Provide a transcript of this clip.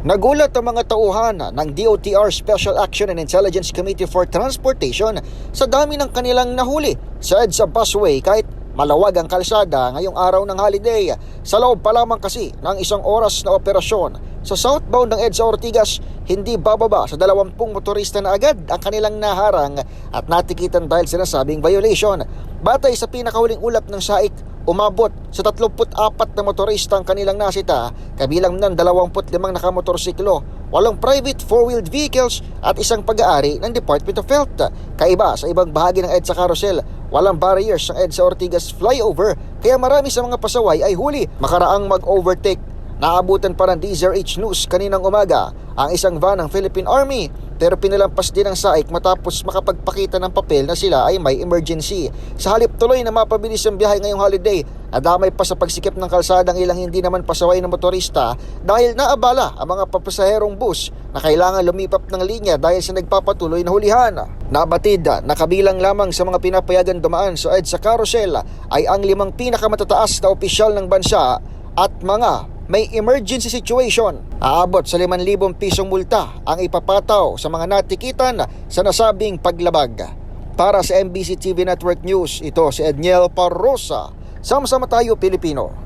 Nagulat ang mga tauhan ng DOTR Special Action and Intelligence Committee for Transportation sa dami ng kanilang nahuli sa EDSA busway kahit malawag ang kalsada ngayong araw ng holiday. Sa loob pa lamang kasi ng isang oras na operasyon sa southbound ng EDSA Ortigas, hindi bababa sa 20 motorista na agad ang kanilang naharang at natikitan dahil sa nasabing violation. Batay sa pinakahuling ulap ng SAIC, umabot sa 34 na motorista ang kanilang nasita, kabilang ng 25 nakamotorsiklo, walong private four-wheeled vehicles at isang pag-aari ng Department of Health. Kaiba sa ibang bahagi ng EDSA Carousel, walang barriers ang EDSA Ortigas flyover kaya marami sa mga pasaway ay huli makaraang mag-overtake. Naabutan pa ng DZRH News kaninang umaga ang isang van ng Philippine Army pero pinalampas din ang SAIC matapos makapagpakita ng papel na sila ay may emergency. Sa halip tuloy na mapabilis ang biyahe ngayong holiday, nadamay pa sa pagsikip ng kalsadang ilang hindi naman pasaway ng motorista dahil naabala ang mga papasaherong bus na kailangan lumipap ng linya dahil sa nagpapatuloy na hulihan. Nabatid na kabilang lamang sa mga pinapayagan dumaan sa EDSA Carousel ay ang limang pinakamatataas na opisyal ng bansa at mga may emergency situation. Aabot sa 5,000 pisong multa ang ipapataw sa mga natikitan sa nasabing paglabag. Para sa MBC TV Network News, ito si Edniel Parrosa. Sama-sama tayo Pilipino.